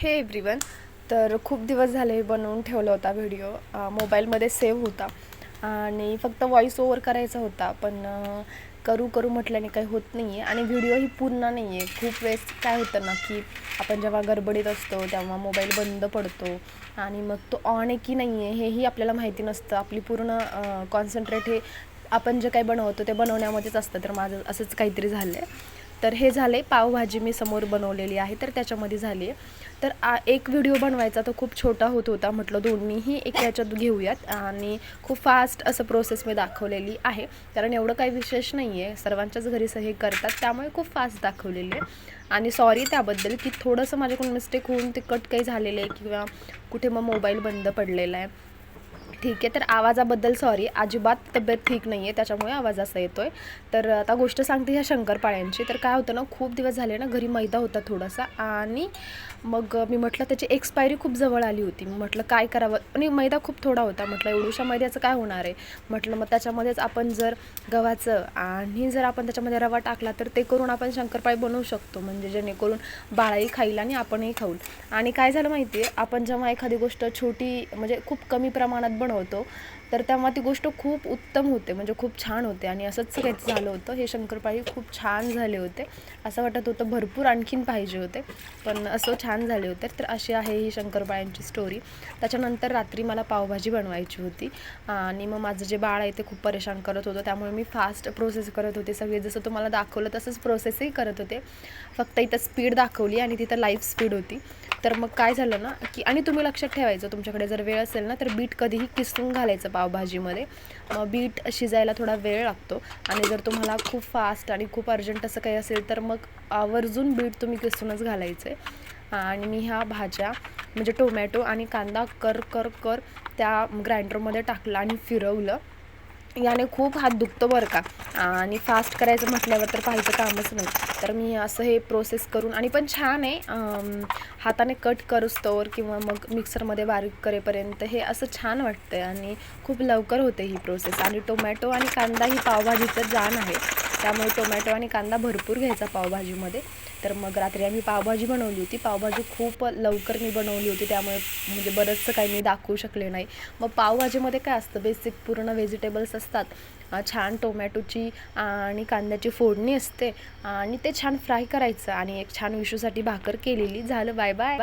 हे एव्हरीवन तर खूप दिवस झाले बनवून ठेवला होता व्हिडिओ मोबाईलमध्ये सेव्ह होता. आणि फक्त व्हॉईस ओवर करायचा होता. पण करू करू म्हटल्याने काही होत नाही आहे आणि व्हिडिओही पूर्ण नाही आहे खूप वेळेस काय होतं ना की आपण जेव्हा गडबडीत असतो तेव्हा मोबाईल बंद पडतो. आणि मग तो ऑन आहे की नाही आहे हेही आपल्याला माहिती नसतं. आपली पूर्ण कॉन्सन्ट्रेट हे आपण जे काही बनवतो ते बनवण्यामध्येच असतं. तर माझं असंच काहीतरी झालं आहे तर हे झाले पावभाजी मी समोर बनवलेली आहे तर त्याच्यामध्ये झाली आहे. तर आ एक व्हिडिओ बनवायचा तो खूप छोटा होत होता म्हटलं दोन्हीही एक याच्यात घेऊयात. आणि खूप फास्ट असं प्रोसेस मी दाखवलेली आहे. कारण एवढं काही विशेष नाही आहे सर्वांच्याच घरी हे करतात त्यामुळे खूप फास्ट दाखवलेली आहे. आणि सॉरी त्याबद्दल की थोडंसं माझ्याकडून मिस्टेक होऊन ते कट काही झालेलं आहे किंवा कुठे मग मोबाईल बंद पडलेला आहे. ठीक आहे तर आवाजाबद्दल सॉरी अजिबात तब्येत ठीक नाही आहे त्याच्यामुळे आवाज असा येतो आहे तर आता गोष्ट सांगते ह्या शंकरपाळ्यांची. तर काय होतं ना खूप दिवस झाले ना घरी मैदा होता थोडासा आणि मग मी म्हटलं त्याची एक्सपायरी खूप जवळ आली होती. मी म्हटलं काय करावं? आणि मैदा खूप थोडा होता. म्हटलं एवढूशा मैद्याचं काय होणार आहे? म्हटलं मग त्याच्यामध्येच आपण जर गव्हाचं आणि जर आपण त्याच्यामध्ये रवा टाकला तर ते करून आपण शंकरपाळी बनवू शकतो. म्हणजे जेणेकरून बाळाही खाईल आणि आपणही खाऊल आणि काय झालं माहिती आहे आपण जेव्हा एखादी गोष्ट छोटी म्हणजे खूप कमी प्रमाणात बनवतो तर तेव्हा ती गोष्ट खूप उत्तम होते म्हणजे खूप छान होते आणि असंच काहीच झालं होतं. हे शंकरपाळी खूप छान झाले होते. असं वाटत होतं भरपूर आणखीन पाहिजे होते पण असं छान झाले होते. तर अशी आहे ही शंकरपाळ्यांची स्टोरी त्याच्यानंतर रात्री मला पावभाजी बनवायची होती आणि मग माझं जे बाळ आहे ते खूप परेशान करत होतं. त्यामुळे मी फास्ट प्रोसेस करत होते सगळे. जसं तुम्हाला दाखवलं तसंच प्रोसेसही करत होते. फक्त इथं स्पीड दाखवली आणि तिथं लाईफ स्पीड होती. तर मग काय झालं ना की आणि तुम्ही लक्षात ठेवायचं तुमच्याकडे जर वेळ असेल ना तर बीट कधीही किसून घालायचं पावभाजीमध्ये. मग बीट शिजायला थोडा वेळ लागतो. आणि जर तुम्हाला खूप फास्ट आणि खूप अर्जंट असं काही असेल तर मग आवर्जून बीट तुम्ही किसूनच घालायचं. आहे आणि मी ह्या भाज्या म्हणजे टोमॅटो आणि कांदा कर कर कर त्या ग्राइंडरमध्ये टाकलं आणि फिरवलं. याने खूप हात दुखतो बरं का. आणि फास्ट करायचं म्हटल्यावर तर पाहायचं कामच नाही. तर मी असं हे प्रोसेस करून आणि पण छान आहे हाताने कट करूस्तोवर किंवा मग मिक्सरमध्ये बारीक करेपर्यंत हे असं छान वाटतं आणि खूप लवकर होते ही प्रोसेस आणि टोमॅटो आणि कांदा ही पावभाजीचं जाण आहे. त्यामुळे टोमॅटो आणि कांदा भरपूर घ्यायचा पावभाजीमध्ये. तर मग रात्री आम्ही पावभाजी बनवली होती. पावभाजी खूप लवकर मी बनवली होती. त्यामुळे म्हणजे बरंचसं काही मी दाखवू शकले नाही. मग पावभाजीमध्ये काय असतं? बेसिक पूर्ण व्हेजिटेबल्स असतात. छान टोमॅटोची आणि कांद्याची फोडणी असते. आणि ते छान फ्राय करायचं. आणि एक छान विशूसाठी भाकर केलेली. झालं बाय बाय